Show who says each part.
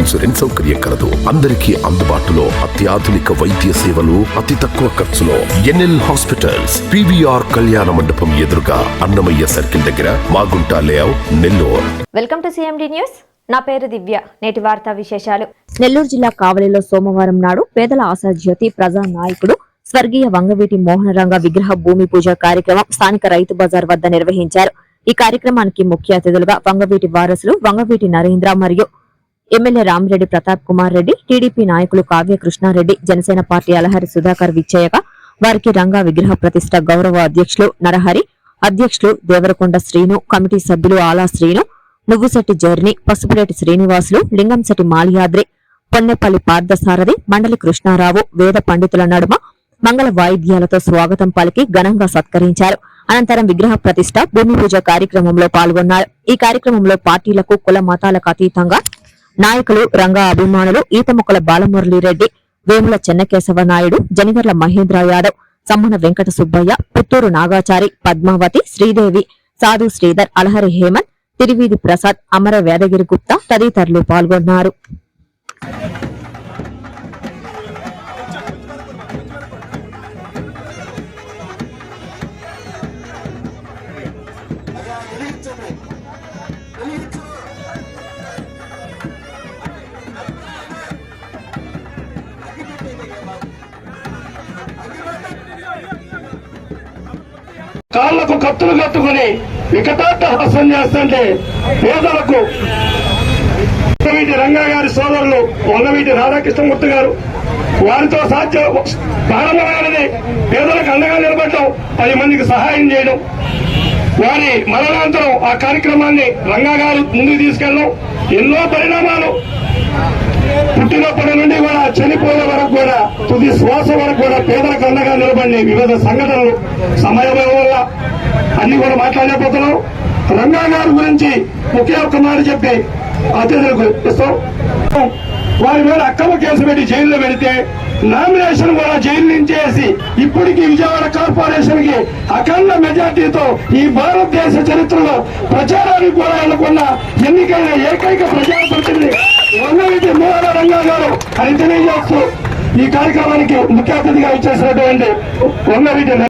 Speaker 1: Insurance సౌకర్యం కలదు. అందరికీ అందుబాటులో అత్యాధునిక వైద్య సేవలు అతి తక్కువ ఖర్చులో ఎన్ఎల్ హాస్పిటల్స్ పివిఆర్ కళ్యాణ మండపం ఎదురుగా అన్నమయ్య సర్కిల్ దగ్గర Magunta layout Nellore.
Speaker 2: Welcome to CMD news. నా పేరు దివ్య. నేటి వార్తా విశేషాలు.
Speaker 3: నెల్లూరు జిల్లా కావలిలో సోమవారం నాడు పేదల ఆశాజ్యోతి ప్రజా నాయకుడు స్వర్గీయ వంగవీటి మోహనరంగ విగ్రహ భూమి పూజ కార్యక్రమం స్థానిక రైతు బజార్ వద్ద నిర్వహించారు. ఈ కార్యక్రమానికి ముఖ్య అతిథులుగా వంగవీటి వారసులు వంగవీటి నరేంద్ర మరియు ఎమ్మెల్యే రామిరెడ్డి ప్రతాప్ కుమార్ రెడ్డి టీడీపీ నాయకులు కావ్య కృష్ణారెడ్డి జనసేన పార్టీ అలహరి సుధాకర్ విచ్చేయగా వారికి రంగా విగ్రహ ప్రతిష్ట గౌరవ అధ్యక్షులు నరహరి అధ్యక్షులు దేవరకొండ శ్రీను కమిటీ సభ్యులు ఆలా శ్రీను నువ్వుశెట్టి జర్ని పసుపులేటి శ్రీనివాసులు లింగంశెట్టి మాలియాద్రి పొన్నెపల్లి పార్థసారథి మండలి కృష్ణారావు వేద పండితుల నడుమ మంగళ వాయిద్యాలతో స్వాగతం పలికి ఘనంగా సత్కరించారు. అనంతరం విగ్రహ ప్రతిష్ట భూమి పూజ కార్యక్రమంలో పాల్గొన్నారు. ఈ కార్యక్రమంలో పార్టీలకు కుల మతాలకు అతీతంగా నాయకులు రంగా అభిమానులు ఈతముక్కల బాలమురళీరెడ్డి వేముల చెన్నకేశవ నాయుడు జనిగర్ల మహేంద్ర యాదవ్ సమ్మన వెంకట సుబ్బయ్య పుత్తూరు నాగాచారి పద్మావతి శ్రీదేవి సాధు శ్రీధర్ అలహరి హేమంత్ తిరివీధి ప్రసాద్ అమర వేదగిరి గుప్తా తదితరులు పాల్గొన్నారు
Speaker 4: కాళ్ళకు కత్తులు కట్టుకుని వికటాట హాస్యం చేస్తుంటే పేదలకు వంగవీటి రంగా గారి సోదరులు వల్లవీటి రాధాకృష్ణమూర్తి గారు వారితో సాధ్యం ప్రారంభమైనది పేదలకు అండగా నిలబడటం పది మందికి సహాయం చేయడం. వారి మరణాంతరం ఆ కార్యక్రమాన్ని రంగా గారు ముందుకు తీసుకెళ్ళడం. ఎన్నో పరిణామాలు పుట్టినప్పటి నుండి కూడా చనిపోయే వరకు కూడా తుది శ్వాస వరకు కూడా పేదలకు అండగా నిలబడి వివిధ సంఘటనలు సమయం వల్ల అన్ని కూడా మాట్లాడలేకపోతున్నాం. రంగా గారి గురించి ఒకే ఒక్క మాట చెప్పి అతిథులకు ఇస్తాం. వారి మీద అక్రమ కేసు పెట్టి జైల్లో పెడితే నామినేషన్ కూడా జైలు నుంచి వేసి ఇప్పటికీ విజయవాడ కార్పొరేషన్కి అఖండ మెజార్టీతో ఈ భారతదేశ చరిత్రలో ప్రచారానికి కూడా వెళ్ళకుండా ఎన్నికైన ఏకైక ప్రజాప్రతినిధి వంగవీటి మోహన రంగా గారు అని తెలియజేస్తూ ఈ కార్యక్రమానికి ముఖ్య అతిథిగా ఇచ్చేసినటువంటి వంగవీటి